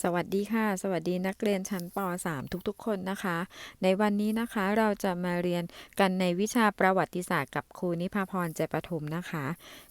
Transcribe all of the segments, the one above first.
สวัสดีค่ะ สวัสดีนักเรียนชั้นป .3 ทุกๆ คนนะคะ ในวันนี้นะคะเราจะมาเรียนกันในวิชาประวัติศาสตร์กับครูนิพาพรใจประทุมนะคะ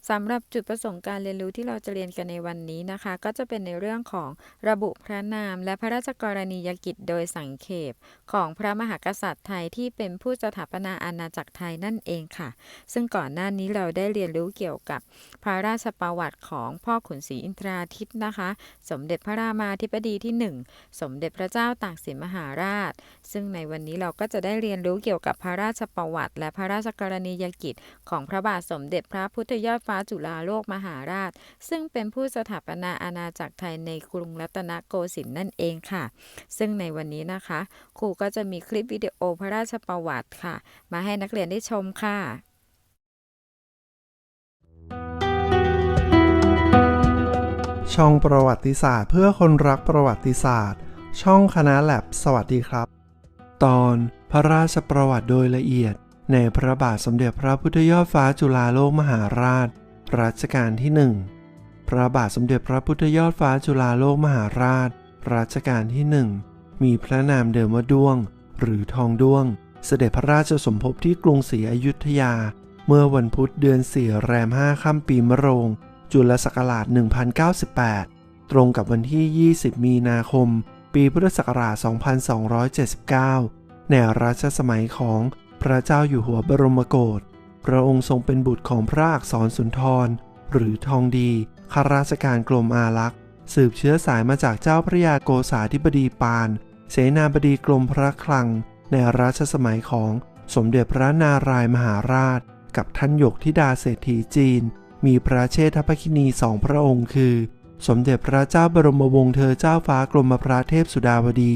สำหรับจุดประสงค์การเรียนรู้ที่เราจะเรียนกันในวันนี้นะคะ ก็จะเป็นในเรื่องของระบุพระนาม และพระราชกรณียกิจโดยสังเขปของพระมหากษัตริย์ไทยที่เป็นผู้สถาปนาอาณาจักรไทยนั่นเองค่ะ ซึ่งก่อนหน้านี้เราได้เรียนรู้เกี่ยวกับพระราชประวัติของพ่อขุนศรีอินทราทิตย์นะคะ สมเด็จพระรามาธิบดีที่ 1 สมเด็จพระเจ้าตากสินมหาราช ซึ่งในวันนี้เราก็จะได้เรียนรู้เกี่ยวกับพระราชประวัติ และพระราชกรณียกิจ ของพระบาทสมเด็จพระพุทธยอดฟ้าจุฬาโลกมหาราช ซึ่งเป็นผู้สถาปนาอาณาจักรไทยในกรุงรัตนโกสินทร์นั่นเองค่ะ ซึ่งในวันนี้นะคะ ครูก็จะมีคลิปวิดีโอพระราชประวัติค่ะ มาให้นักเรียนได้ชมค่ะ ช่องประวัติศาสตร์เพื่อคนรักประวัติศาสตร์ ช่องคณะแลบสวัสดีครับ ตอนพระราชประวัติโดยละเอียด ในพระบาทสมเด็จพระพุทธยอดฟ้าจุฬาโลกมหาราช รัชกาลที่หนึ่งพระบาทสมเด็จพระพุทธยอดฟ้าจุฬาโลกมหาราช รัชกาลที่หนึ่งมีพระนามเดิมว่าด้วง หรือทองด้วง เสด็จพระราชสมภพที่กรุงศรีอยุธยา เมื่อวันพุธเดือนสี่แรมห้าค่ำปีมะโรง จุลศักราช 1098 ตรงกับวันที่ 20 มีนาคม ปีพุทธศักราช 2279 ในรัชสมัยของพระเจ้าอยู่หัวบรมโกศ พระองค์ทรงเป็นบุตรของพระอักษรสุนทร หรือทองดีข้าราชการกรมอารักษ์ สืบเชื้อสายมาจากเจ้าพระยาโกษาธิบดีปาน เสนาบดีกรมพระคลัง ในรัชสมัยของสมเด็จพระนารายมหาราช กับท่านหยกธิดาเศรษฐีจีน มีพระเชษฐภคินีสองพระองค์คือ สมเด็จพระเจ้าบรมวงศ์เธอเจ้าฟ้ากรมพระเทพสุดาวดี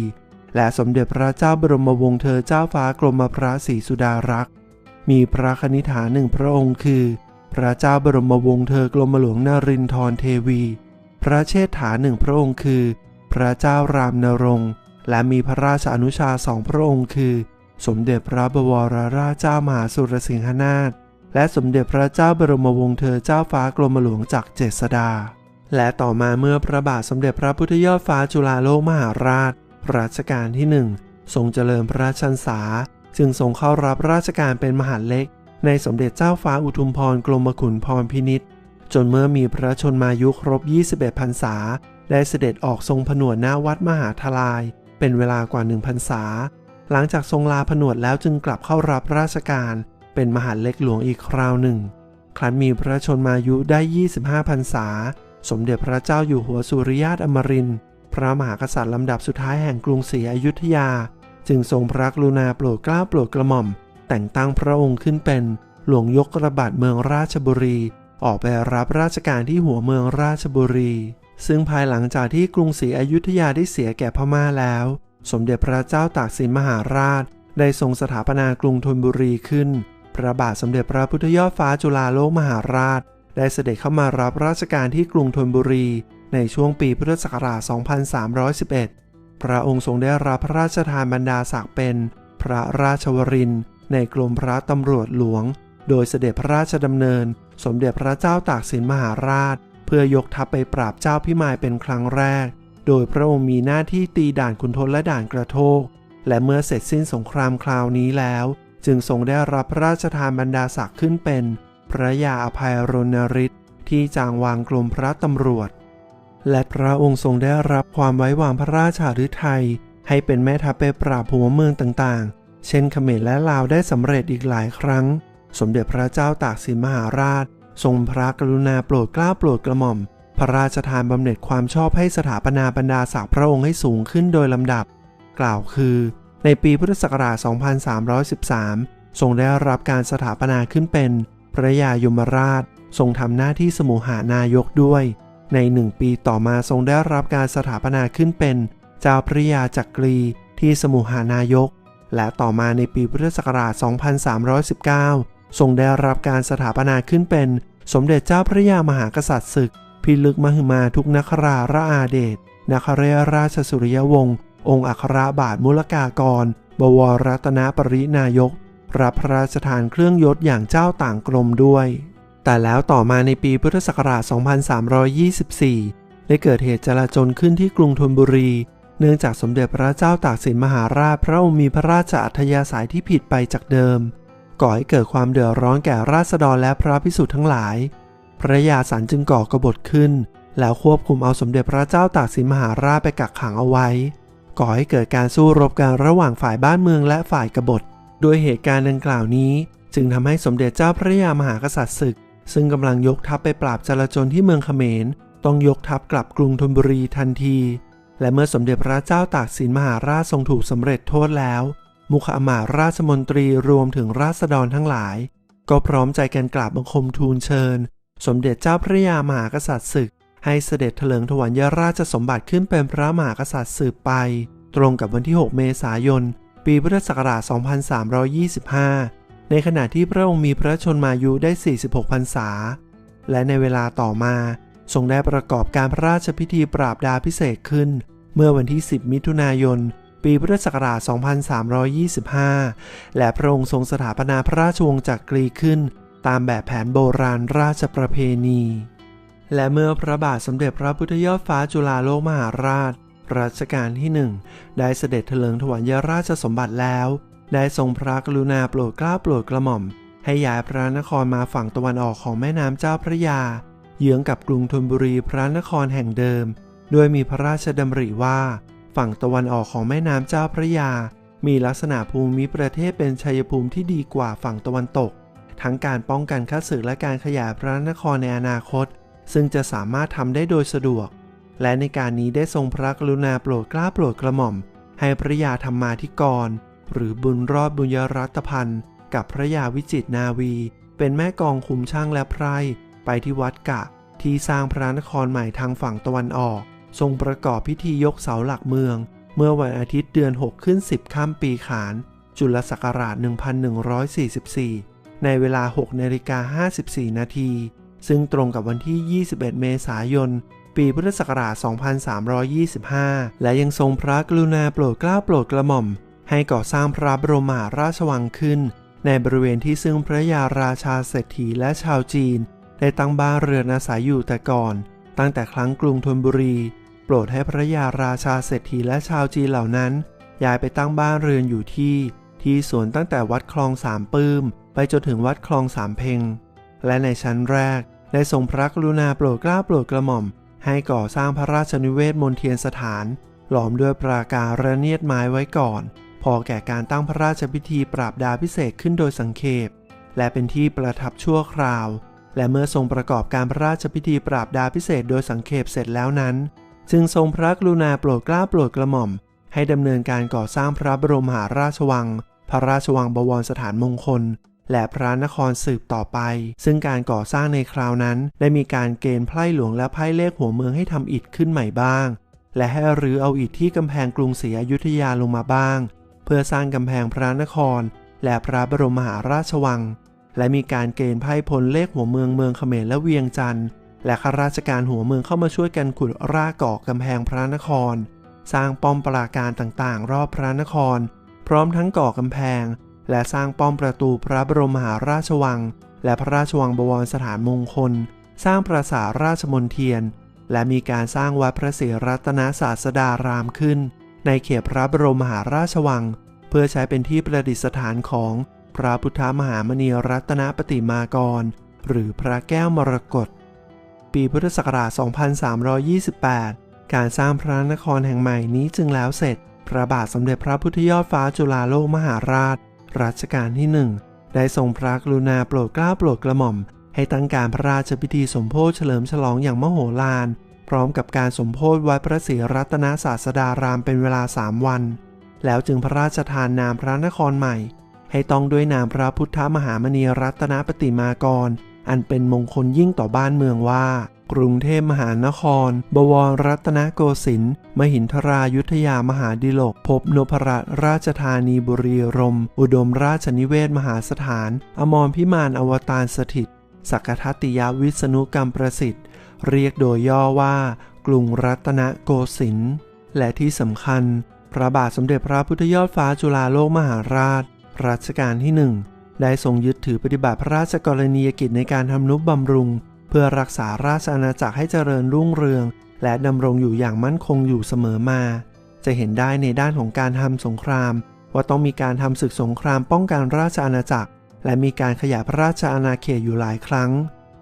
และสมเด็จพระเจ้าบรมวงศ์เธอเจ้าฟ้ากรมพระศรีสุดารักษ์มีพระคณิฐาหนึ่งพระองค์คือ พระเจ้าบรมวงศ์เธอกรมหลวงนรินทรเทวี พระเชษฐาหนึ่งพระองค์คือ พระเจ้ารามนรงค์และมีพระราชอนุชาสองพระองค์คือ สมเด็จพระบวรราชเจ้ามหาสุรสิงหนาถ และสมเด็จพระเจ้าบรมวงศ์เธอเจ้าฟ้ากรมหลวงจากเจษดา และต่อมาเมื่อพระบาทสมเด็จพระพุทธยอดฟ้าจุฬาโลกมหาราช รัชกาลที่หนึ่งทรงเจริญพระราชันษา จึงทรงเข้ารับราชการเป็นมหาเล็ก ในสมเด็จเจ้าฟ้าอุทุมพรกรมขุนพรพินิษจนเมื่อมีพระชนมายุครบ 21พรรษา ได้เสด็จออกทรงผนวดหน้าวัดมหาทลาย เป็นเวลากว่าหนึ่งพรรษา หลังจากทรงลาผนวดแล้วจึงกลับเข้ารับราชการ เป็นมหาเล็กหลวงอีกคราวหนึ่ง ครั้นมีพระชนมายุได้ 25พรรษา สมเด็จพระเจ้าอยู่หัวสุริยาตอมรินทร์พระมหากษัตริย์ลำดับสุดท้ายแห่งกรุงศรีอยุธยา จึงทรงพระกรุณาโปรดเกล้าโปรดกระหม่อม แต่งตั้งพระองค์ขึ้นเป็น หลวงยกระบาดเมืองราชบุรี ออกไปรับราชการที่หัวเมืองราชบุรี ซึ่งภายหลังจากที่กรุงศรีอยุธยาได้เสียแก่พม่าแล้ว สมเด็จพระเจ้าตากสินมหาราช ได้ทรงสถาปนากรุงธนบุรีขึ้น พระบาทสมเด็จพระพุทธยอดฟ้าจุฬาโลกมหาราช ได้เสด็จเข้ามารับราชการที่กรุงธนบุรี ในช่วงปีพุทธศักราช 2311 พระองค์ทรงได้รับพระราชทานบรรดาศักดิ์เป็น พระราชวรินในกรมพระตำรวจหลวง โดยเสด็จพระราชดำเนิน สมเด็จพระเจ้าตากสินมหาราช เพื่อยกทัพไปปราบเจ้าพิมายเป็นครั้งแรก โดยพระองค์มีหน้าที่ตีด่านขุนทนและด่านกระโทกและเมื่อเสร็จสิ้นสงครามคราวนี้แล้ว จึงทรงได้รับพระราชทานบรรดาศักดิ์ขึ้นเป็น พระยาอภัยรณฤทธิ์ที่จางวางกรมพระตำรวจ และพระองค์ทรงได้รับความไว้วางพระราชาฤทัยให้เป็นแม่ทัพไปปราบหัวเมืองต่างๆ เช่นเขมรและลาวได้สำเร็จอีกหลายครั้ง สมเด็จพระเจ้าตากสินมหาราช ทรงพระกรุณาโปรดเกล้าโปรดกระหม่อม พระราชทานบำเหน็จความชอบให้สถาปนาบรรดาศักดิ์พระองค์ให้สูงขึ้นโดยลำดับ กล่าวคือ ในปีพุทธศักราช 2313 ทรงได้รับการสถาปนาขึ้นเป็นพระยายมราช ทรงทำหน้าที่สมุหานายกด้วย ในหนึ่งปีต่อมาทรงได้รับการสถาปนาขึ้นเป็นเจ้าพระยาจักรีที่สมุหานายก และต่อมาในปีพุทธศักราช 2319 ทรงได้รับการสถาปนาขึ้นเป็น สมเด็จเจ้าพระยามหากษัตริย์ศึก พิลึกมหึมาทุกนคราราอาเดชนคเรราชสุริยวงศ์ องค์อัครบาทมุลกากร บวรรัตนปรินายก รับพระราชทานเครื่องยศอย่างเจ้าต่างกรมด้วย แต่แล้วต่อมาในปีพุทธศักราช 2324 ได้เกิดเหตุจลาจลขึ้นที่กรุงธนบุรี เนื่องจากสมเด็จพระเจ้าตากสินมหาราชพระองค์มีพระราชอัธยาศัยที่ผิดไปจากเดิม ก่อให้เกิดความเดือดร้อนแก่ราษฎรและพระภิกษุทั้งหลาย พระยาสันจึงก่อกบฏขึ้นแล้วควบคุมเอาสมเด็จพระเจ้าตากสินมหาราชไปกักขังเอาไว้ ก่อให้เกิดการสู้รบกันระหว่างฝ่ายบ้านเมืองและฝ่ายกบฏ โดยเหตุการณ์ดังกล่าวนี้ จึงทำให้สมเด็จเจ้าพระยามหากษัตริย์ศึก ซึ่งกำลังยกทัพไปปราบจลาจลที่เมืองเขมร ต้องยกทัพกลับกรุงธนบุรีทันที และเมื่อสมเด็จพระเจ้าตากสินมหาราชทรงถูกสำเร็จโทษแล้ว มุขอมาราชมนตรีรวมถึงราษฎรทั้งหลาย ก็พร้อมใจกันกราบบังคมทูลเชิญ สมเด็จเจ้าพระยามหากษัตริย์ศึก ให้เสด็จเถลิงถวัลยราชสมบัติขึ้นเป็นพระมหากษัตริย์สืบไป ตรงกับวันที่ 6 เมษายน ปีพุทธศักราช 2325 ในขณะที่พระองค์มีพระชนมายุได้ 46 พรรษา และในเวลาต่อมาทรงได้ประกอบการพระราชพิธีปราบดาพิเศษขึ้น เมื่อวันที่ 10 มิถุนายน ปีพุทธศักราช 2325 และพระองค์ทรงสถาปนาพระราชวงศ์จักรีขึ้น ตามแบบแผนโบราณราชประเพณี และเมื่อพระบาทสมเด็จพระพุทธยอดฟ้าจุฬาโลกมหาราช รัชกาลที่หนึ่งได้เสด็จเถลิงถวัลยราชสมบัติแล้ว ได้ทรงพระกรุณาโปรดเกล้าโปรดกระหม่อม ให้ย้ายพระนครมาฝั่งตะวันออกของแม่น้ำเจ้าพระยา เยื้องกับกรุงธนบุรีพระนครแห่งเดิม โดยมีพระราชดำริว่า ฝั่งตะวันออกของแม่น้ำเจ้าพระยา มีลักษณะภูมิประเทศเป็นชัยภูมิที่ดีกว่าฝั่งตะวันตก ทั้งการป้องกันข้าศึกและการขยายพระนครในอนาคต ซึ่งจะสามารถทำได้โดยสะดวก และในการนี้ได้ทรงพระกรุณาโปรดกล้าโปรดกระหม่อม ให้พระยาธรรมาธิกร หรือบุญรอดบุญยรัตพันธ์กับพระยาวิจิตนาวี เป็นแม่กองคุมช่างและไพรไปที่วัดกะ ที่สร้างพระนครใหม่ทางฝั่งตะวันออก ทรงประกอบพิธียกเสาหลักเมือง เมื่อวันอาทิตย์เดือน 6 ขึ้น 10ข้ามปีขาน จุลศักราช 1144 ในเวลา 6นาฬิกา54 นาที ซึ่งตรงกับวันที่ 21 เมษายน ปีพุทธศักราช 2325 และยังทรงพระกรุณาโปรดเกล้าโปรดกระหม่อม ให้ก่อสร้างพระบรมหาราชวังขึ้น ในบริเวณที่ซึ่งพระยาราชาเศรษฐีและชาวจีน ได้ตั้งบ้านเรือนอาศัยอยู่แต่ก่อน ตั้งแต่ครั้งกรุงธนบุรี โปรดให้พระยาราชาเศรษฐีและชาวจีนเหล่านั้น ย้ายไปตั้งบ้านเรือนอยู่ที่ ที่สวนตั้งแต่วัดคลองสามปื้ม ไปจนถึงวัดคลองสามเพง และในชั้นแรกได้ทรงพระกรุณาโปรดเกล้าโปรดกระหม่อม ให้ก่อสร้างพระราชนิเวศมนเทียนสถาน หลอมด้วยปราการระเนียดไม้ไว้ก่อน พอแก่การตั้งพระราชพิธีปราบดาพิเศษขึ้นโดยสังเขปและเป็นที่ประทับชั่วคราว และเมื่อทรงประกอบการพระราชพิธีปราบดาพิเศษโดยสังเขปเสร็จแล้วนั้น จึงทรงพระกรุณาโปรดเกล้าโปรดกระหม่อม ให้ดำเนินการก่อสร้างพระบรมมหาราชวัง พระราชวังบวรสถานมงคล และพระนครสืบต่อไป ซึ่งการก่อสร้างในคราวนั้น ได้มีการเกณฑ์ไพร่หลวงและไพร่เลขหัวเมืองให้ทำอิฐขึ้นใหม่บ้าง และให้รื้อเอาอิฐที่กำแพงกรุงศรีอยุธยาลงมาบ้าง เพื่อสร้างกำแพงพระนคร และพระบรมมหาราชวัง และมีการเกณฑ์ไพร่พลเลขหัวเมืองเมืองเขมรและเวียงจันทร์และข้าราชการหัวเมืองเข้ามาช่วยกันขุดรากก่อกำแพงพระนคร สร้างป้อมปราการต่างๆ รอบพระนคร พร้อมทั้งก่อกำแพง และสร้างป้อมประตูพระบรมมหาราชวัง และพระราชวังบวรสถานมงคล สร้างปราสาทราชมนเทียน และมีการสร้างวัดพระศรีรัตนศาสดารามขึ้น ในเขตพระบรมมหาราชวัง เพื่อใช้เป็นที่ประดิษฐานของพระพุทธมหามณีรัตนปฏิมากร หรือพระแก้วมรกตปีพุทธศักราช 2328 การสร้างพระนครแห่งใหม่นี้จึงแล้วเสร็จ พระบาทสมเด็จพระพุทธยอดฟ้าจุฬาโลกมหาราช รัชกาลที่หนึ่งได้ทรงพระกรุณาโปรดเกล้าโปรดกระหม่อม ให้ตั้งการพระราชพิธีสมโพธิเฉลิมฉลองอย่างมโหฬาร พร้อมกับการสมโพธิวัดพระศรีรัตนศาสดารามเป็นเวลาสามวัน แล้วจึงพระราชทานนามพระนครใหม่ ให้ต้องด้วยนามพระพุทธมหามณีรัตนปฏิมากร อันเป็นมงคลยิ่งต่อบ้านเมืองว่า กรุงเทพมหานคร บวรรัตนโกสินทร์มหินทรายุทธยามหาดิลก พบนพรัตนราชธานีบุรีรมย์อุดมราชนิเวศมหาสถาน อมรพิมานอวตารสถิตสักทัตติยวิษณุกรรมประสิทธิ์ เรียกโดยย่อว่า กรุงรัตนโกสินทร์และที่สำคัญ พระบาทสมเด็จพระพุทธยอดฟ้าจุฬาโลกมหาราช รัชกาลที่หนึ่ง ได้ทรงยึดถือปฏิบัติพระราชกรณียกิจในการทำนุบบำรุง เพื่อรักษาราชอาณาจักรให้เจริญรุ่งเรือง และดำรงอยู่อย่างมั่นคงอยู่เสมอมา จะเห็นได้ในด้านของการทำสงคราม ว่าต้องมีการทำศึกสงครามป้องกันราชอาณาจักร และมีการขยายพระราชอาณาเขตอยู่หลายครั้ง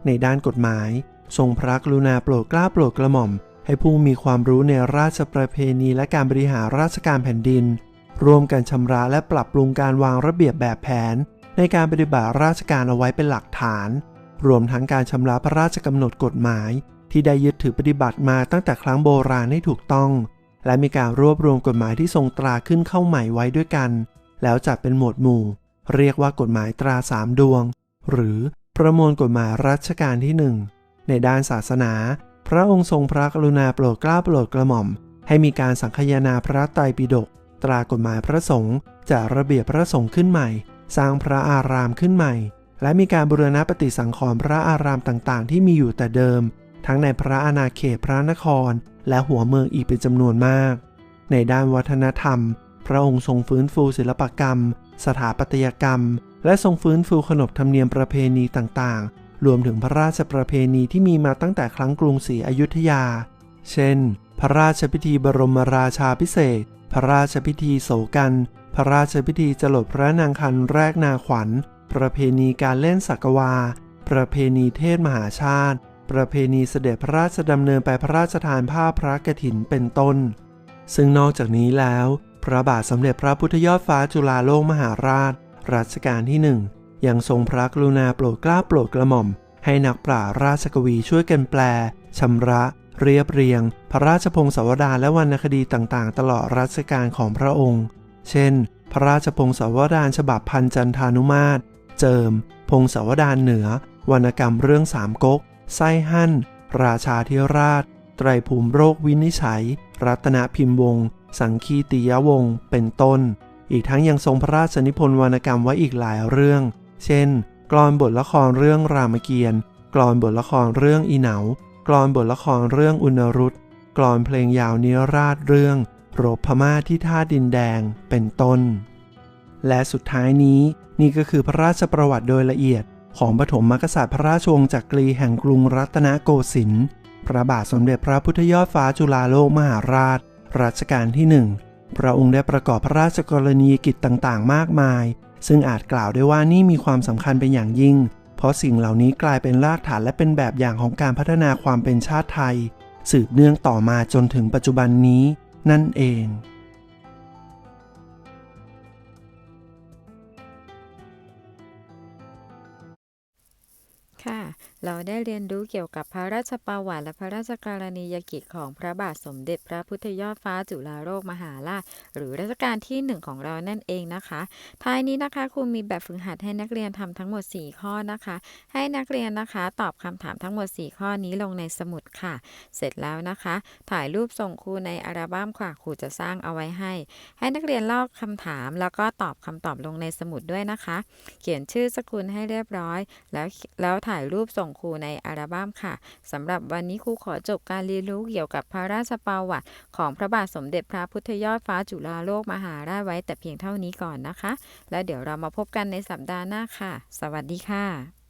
ในด้านกฎหมาย ทรงพระกรุณาโปรดเกล้าโปรดกระหม่อม ให้ผู้มีความรู้ในราชประเพณีและการบริหารราชการแผ่นดินร่วมกันชำระและปรับปรุงการวางระเบียบแบบแผน ในการปฏิบัติราชการเอาไว้เป็นหลักฐาน รวมทั้งการชำระพระราชกำหนดกฎหมาย ที่ได้ยึดถือปฏิบัติมาตั้งแต่ครั้งโบราณให้ถูกต้อง และมีการรวบรวมกฎหมายที่ทรงตราขึ้นเข้าใหม่ไว้ด้วยกัน แล้วจัดเป็นหมวดหมู่ เรียกว่ากฎหมายตราสามดวง หรือประมวลกฎหมายรัชกาลที่หนึ่งในด้านศาสนา พระองค์ทรงพระกรุณาโปรดเกล้าโปรดกระหม่อม ให้มีการสังคายนาพระไตรปิฎกตรากฎหมายพระสงฆ์จัดระเบียบพระสงฆ์ขึ้นใหม่ สร้างพระอารามขึ้นใหม่ และมีการบูรณะปฏิสังขรณ์พระอารามต่างๆ ที่มีอยู่แต่เดิม ทั้งในพระอาณาเขตพระนคร และหัวเมืองอีกเป็นจำนวนมาก ในด้านวัฒนธรรม พระองค์ทรงฟื้นฟูศิลปกรรม สถาปัตยกรรม และทรงฟื้นฟูขนบธรรมเนียมประเพณีต่างๆ รวมถึงพระราชประเพณีที่มีมาตั้งแต่ครั้งกรุงศรีอยุธยา เช่น พระราชพิธีบรมราชาพิเศษพระราชพิธีโศกัน พระราชพิธีจรดพระนางคันแรกนาขวัญ ประเพณีการเล่นสักวา ประเพณีเทศมหาชาติ ประเพณีเสด็จพระราชดำเนินไปพระราชทานผ้าพระกฐินเป็นต้น ซึ่งนอกจากนี้แล้ว พระบาทสมเด็จพระพุทธยอดฟ้าจุฬาโลกมหาราช รัชกาลที่หนึ่งยังทรงพระกรุณาโปรดเกล้าโปรดกระหม่อม ให้นักปราราชกวีช่วยกันแปลชำระเรียบเรียง พระราชพงศาวดารและวรรณคดีต่างๆ ตลอดรัชกาลของพระองค์ เช่น พระราชพงศาวดารฉบับพันจันทานุมาตร เจิม พงศาวดารเหนือ วรรณกรรมเรื่องสามก๊ก ไส้หั่น ราชาธิราช ไตรภูมิโรควินิจฉัย รัตนพิมพ์วง สังคีติยวง เป็นต้น อีกทั้งยังทรงพระราชนิพนธ์วรรณกรรมไว้อีกหลายเรื่อง เช่น กลอนบทละครเรื่องรามเกียรติ์ กลอนบทละครเรื่องอีเหนากลอนบทละครเรื่องอุณรุตกลอนเพลงยาวนิราชเรื่อง รบพม่าที่ท่าดินแดงเป็นต้น และสุดท้ายนี้นี่ก็คือพระราชประวัติโดยละเอียด ของปฐมมกษัตริย์พระราชวงศ์จักรีแห่งกรุงรัตนโกสินทร์พระบาทสมเด็จพระพุทธยอดฟ้าจุฬาโลกมหาราช รัชกาลที่หนึ่งพระองค์ได้ประกอบพระราชกรณียกิจต่างๆ มากมาย ซึ่งอาจกล่าวได้ว่านี่มีความสำคัญเป็นอย่างยิ่ง เพราะสิ่งเหล่านี้กลายเป็นรากฐานและเป็นแบบอย่างของการพัฒนาความเป็นชาติไทย สืบเนื่องต่อมาจนถึงปัจจุบันนี้ นั่นเอง ค่ะ เราได้เรียนรู้เกี่ยวกับพระราชประวัติ และพระราชกรณียกิจของพระบาทสมเด็จพระพุทธยอดฟ้าจุฬาโลกมหาราช หรือรัชกาลที่หนึ่งของเรานั่นเองนะคะ ท้ายนี้นะคะครูมีแบบฝึกหัดให้นักเรียนทำทั้งหมด 4 ข้อนะคะ ให้นักเรียนนะคะ ตอบคำถามทั้งหมด 4 ข้อนี้ลงในสมุดค่ะ เสร็จแล้วนะคะ ถ่ายรูปส่งครูในอัลบั้มค่ะครูจะสร้างเอาไว้ให้ ให้นักเรียนลอกคำถาม แล้วก็ตอบคำตอบลงในสมุดด้วยนะคะ เขียนชื่อสกุลให้เรียบร้อย แล้วแล้วถ่ายรูปส่งครูในอัลบั้มค่ะสำหรับวันนี้ครูขอจบการเรียนรู้เกี่ยวกับพระราชประวัติของพระบาทสมเด็จพระพุทธยอดฟ้าจุฬาโลกมหาราชไว้แต่เพียงเท่านี้ก่อนนะคะ แล้วเดี๋ยวเรามาพบกันในสัปดาห์หน้าค่ะ สวัสดีค่ะ